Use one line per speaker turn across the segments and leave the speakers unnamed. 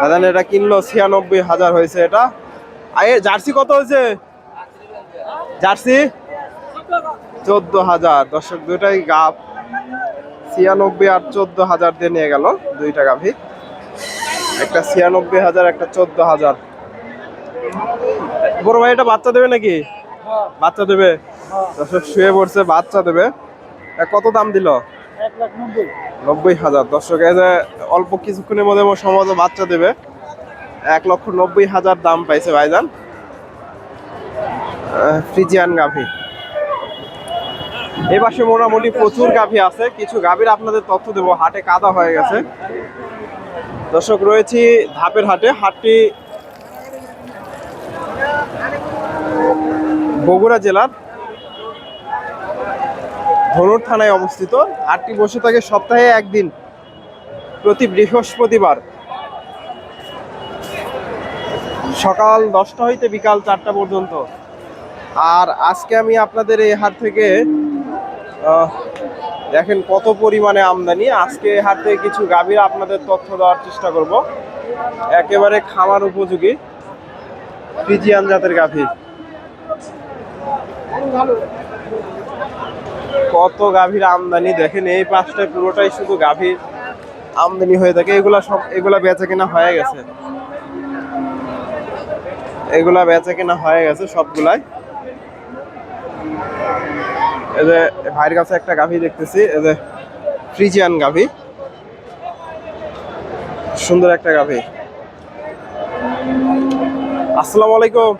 দাদা এটা কিনলো ছিয়ানব্বই হাজার হয়েছে এটা। আয়ে জার্সি কত হয়েছে? জার্সি? চোদ্দ হাজার। দর্শক দুটাই গাপ ছিয়ানব্বই আর চোদ্দ হাজার দিয়ে নিয়ে গেল দুইটা গাভি। একটা ছিয়ানব্বই হাজার একটা চোদ্দ হাজার। বড় ভাই এটা বাচ্চা দেবে নাকি? বাচ্চা দেবে? দর্শক শুয়ে পড়ছে বাচ্চা দেবে। কত দাম দিল?
নব্বই।
হাজার। দর্শক যে অল্প কিছুক্ষণের মধ্যে সমাজে বাচ্চা দেবে। এক লক্ষ নব্বই হাজার দাম পাইছে ভাইজান। ফ্রিজিয়ান গাভি। এই পাশে মোটামুটি প্রচুর গাভি আছে। কিছু গাভীর আপনাদের তথ্য দেবো। হাটে কাদা হয়ে গেছে। দর্শক, রয়েছি ধাপের হাটে। হাটটি বগুড়া জেলার ধনুর থানায় অবস্থিত। আটটি বসে থাকে সপ্তাহে একদিন, প্রতি বৃহস্পতিবার। সকাল দশটা হইতে বিকাল চারটা পর্যন্ত। আর আজকে আমি আপনাদের এই হাট থেকে দেখেন কত পরিমাণে আমদানি। আজকে হাট থেকে কিছু গাভীর আপনাদের তথ্য দেওয়ার চেষ্টা করব। একেবারে খামার উপযোগী ফ্রিজিয়ান জাতের গাভী। কত গাভীর আমদানি? দেখেন এই পাঁচটায় পুরোটাই শুধু গাভীর আমদানি হয়ে থাকে। এগুলা সব এগুলা বেচা কেনা হয়ে গেছে। এগুলা বেচা কেনা হয়ে গেছে সবগুলাই। এই যে ভাইয়ের কাছে একটা গাভী দেখতেছি। এই যে ফ্রিজিয়ান গাভী। সুন্দর একটা গাভী। আসসালামু আলাইকুম।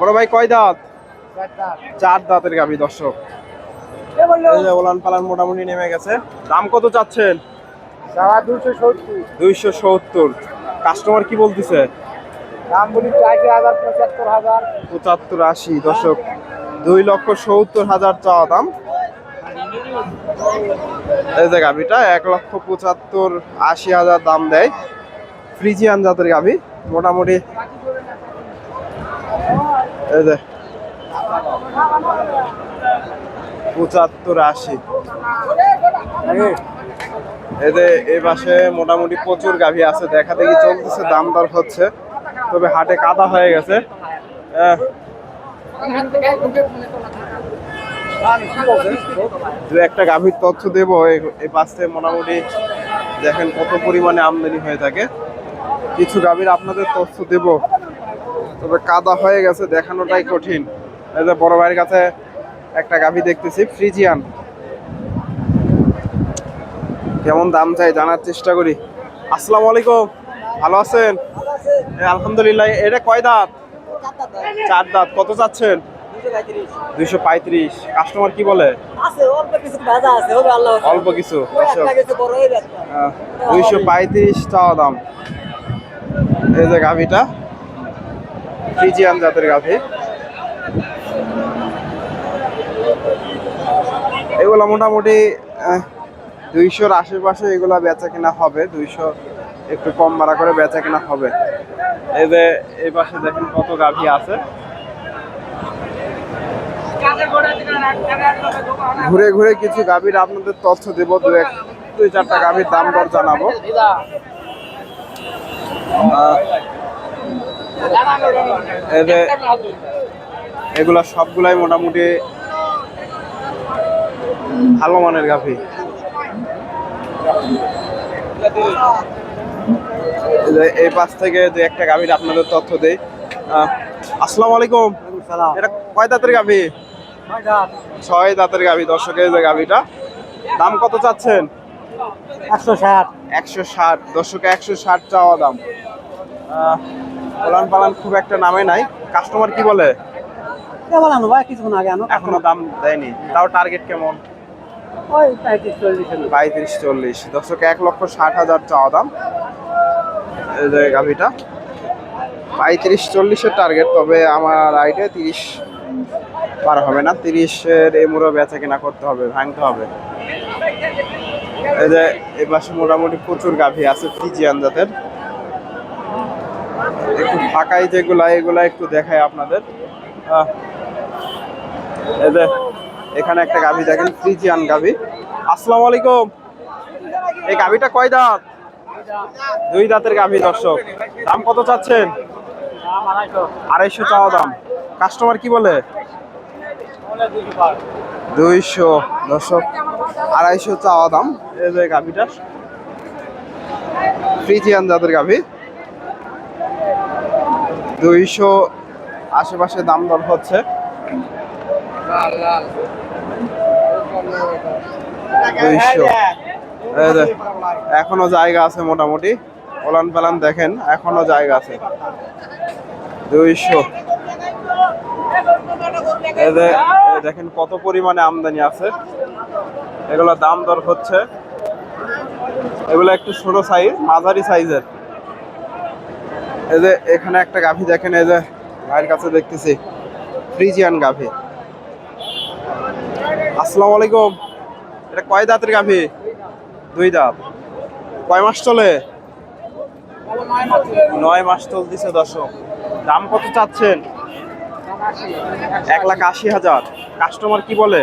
বড় ভাই কয় দাঁত। চার দাঁতের গাভী দর্শক। এই যে ওলান পালান মোটামুটি নেমে গেছে। দাম কত চাচ্ছেন?
সত্তর।
দুইশো সত্তর। কাস্টমার কি বলতেছে?
দাম বলি হাজার পঁচাত্তর হাজার।
পঁচাত্তর আশি দর্শক। দুই লক্ষ সত্তর হাজার চাওয়া দাম। এই যে গাভিটা এক লক্ষ পঁচাত্তর আশি হাজার দাম দেয়। ফ্রিজিয়ান জাতের গাভি মোটামুটি। এই যে। পঁচাত্তর আশি। এদের এই পাশে মোটামুটি প্রচুর গাভী আছে দেখা দেখি চলতেছে, দাম দর হচ্ছে, তবে হাটে কাদা হয়ে গেছে। দু একটা গাভীর তথ্য দেব, এই- পাশ মোটামুটি দেখেন কত পরিমাণে আমদানি হয়ে থাকে। কিছু গাভীর আপনাদের তথ্য দেব, তবে কাদা হয়ে গেছে, দেখানোটাই কঠিন। এই বড় ভাইয়ের কাছে একটা গাভী দেখতেছি ফ্রিজিয়ান কেমন দাম চাই জানার চেষ্টা করি। আসসালামু আলাইকুম, ভালো আছেন? আলহামদুলিল্লাহ, এটা কয় দাঁত? চার দাঁত, কত চাচ্ছেন? দুইশো পঁয়ত্রিশ। কাস্টমার কি বলে?
অল্প কিছু
দুইশো পঁয়ত্রিশ চাওয়া দাম। এই যে গাভিটা ফ্রিজিয়ান জাতের গাভি। এগুলো মোটামুটি দুইশোর আশেপাশে এগুলো বেচা কিনা হবে, দুইশো একটু কম ভাড়া করে বেচা কিনা হবে। এই যে, এই পাশে দেখেন কত গাভি আছে। ঘুরে ঘুরে কিছু গাভীর আপনাদের তথ্য দেব, দু এক, দুই চারটা গাভীর দাম দর জানাব। এগুলা সবগুলাই মোটামুটি ভালো মানের গাভী। এই পাশ থেকে যে একটা গাভীর আপনাদের তথ্য দেই। আসসালামু আলাইকুম। এটা কয় দাঁতের গাভী? ছয় দাঁতের গাভী দর্শকের যে গাভীটা। দাম কত চাচ্ছেন?
একশো ষাট।
একশো ষাট। দর্শকে একশো ষাট চাওয়া দাম। পালান পালান খুব একটা নামে নাই। কাস্টমার কি বলে?
কেমন আনো ভাই কিছুক্ষণ আগে
এখনও দাম দেয়নি। তাও টার্গেট কেমন?
ওই পঁয়ত্রিশ, চল্লিশ
দর্শক, এক লক্ষ ষাট হাজার চাওয়া দাম। এই গাভিটা। পঁয়ত্রিশ, চল্লিশের টার্গেট তবে আমার আইডিয়া তিরিশ পার হবে না। তিরিশের এমুরো বেচা কেনা করতে হবে, ভাঙতে হবে। এই যে এই পাশে মোটামুটি প্রচুর গাভী আছে ফ্রিজিয়ান জাতের। একটু ফাঁকাই যেগুলা, এগুলা একটু দেখায় আপনাদের। এই যে এখানে একটা গাভী দেখেন ফ্রিজিয়ান গাভী। আসসালামু আলাইকুম। এই গাভীটা কয় দাঁত? দুই দাঁতের গাভী, দর্শক। দাম কত চাচ্ছেন? আড়াইশো চাওয়া দাম। কাস্টমার কি বলে? দুইশো, দর্শক। আড়াইশো চাওয়া দাম। এই যে গাভীটা। ফ্রিজিয়ান জাতের গাভী। দুইশো, আশেপাশে দাম দর হচ্ছে। যে, এখনও জায়গা আছে মোটামুটি। ওলান পালান দেখেন এখনও জায়গা আছে। দুইশো। দেখেন কত পরিমাণে আমদানি আছে। এগুলো দাম দর হচ্ছে। এগুলো একটু ছোট সাইজ মাঝারি সাইজের এই যে এখানে একটা গাভী দেখেন এই যে ভাইয়ের কাছে দেখতেছি। ফ্রিজিয়ান গাভী। আসসালামু আলাইকুম। এটা কয় দাঁতের গাভী? দুই দাঁত। কয় মাস চলে? নয় মাস চলতেছে দর্শক। দাম কত চাচ্ছেন? এক লাখ আশি হাজার। কাস্টমার কি বলে?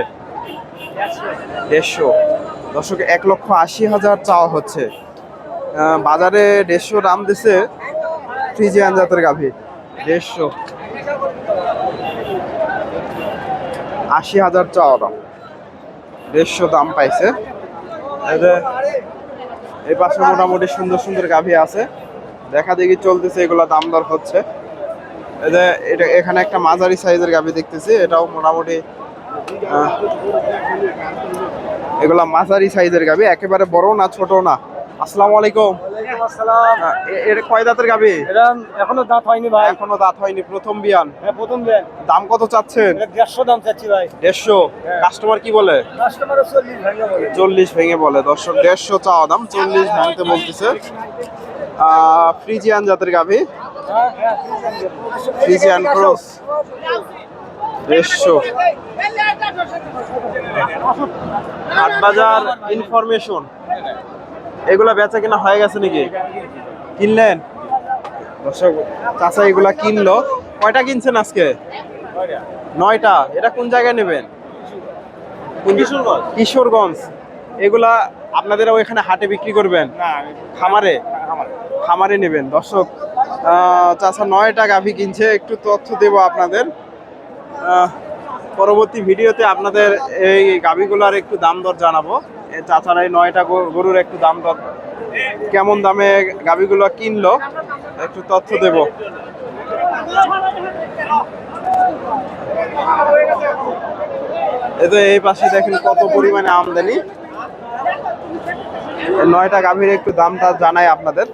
দেড়শো। দর্শক, এক লক্ষ আশি হাজার চাওয়া হচ্ছে। বাজারে দেড়শো দাম দিছে ফ্রিজিয়ান জাতের গাভী। দেড়শো। আশি হাজার চাওয়া দাম। দেড়শো দাম পাইছে। এই পাশে মোটামুটি সুন্দর সুন্দর গাভী আছে। দেখা দেখি চলতেছে, এগুলো দাম দর হচ্ছে। এটা এখানে একটা মাঝারি সাইজের গাভী দেখতেছি, এটাও মোটামুটি এগুলা মাঝারি সাইজের গাভী, একেবারে বড় না ছোট না। আসসালামু আলাইকুম এটা কয় দাঁতের
এটা এখনও দাঁত হয়নি ভাই
এখনও দাঁত হয়নি প্রথম বিয়ান
হ্যাঁ প্রথম দেন
দাম কত চাচ্ছেন
দেড়শো দাম চাচ্ছি ভাই
দেড়শো কাস্টমার কি বলে
চল্লিশ ভাঙে বলে
চল্লিশ ভেঙে বলে দর্শক দেড়শো চাওয়া দাম চল্লিশ ভাঙতে বলতেছে ফ্রিজিয়ান জাতের গাভী ফ্রিজিয়ান ক্রস দেড়শো হাট বাজার ইনফরমেশন এগুলা বেচা কিনা হয়ে গেছে নাকি? কিনলেন? দর্শক চাচা এগুলা কিনলো। কয়টা কিনছেন আজকে? নয়টা। এটা কোন জায়গায় নেবেন? কিশোরগঞ্জ। এগুলা আপনাদের ওইখানে হাটে বিক্রি করবেন? খামারে? খামারে। নেবেন। দর্শক চাচা নয়টা গাভী কিনছে। একটু তথ্য দেব আপনাদের। পরবর্তী ভিডিওতে আপনাদের এই গাভীগুলার একটু দাম দর জানাব। এ চাচারা এই নয়টা গরু- গরুর একটু দাম কেমন দামে গাভীগুলো কিনলো? একটু তথ্য দেব। তো এই পাশে দেখেন কত পরিমাণে আমদানি। নয়টা গাভীর একটু দামটা জানাই আপনাদের।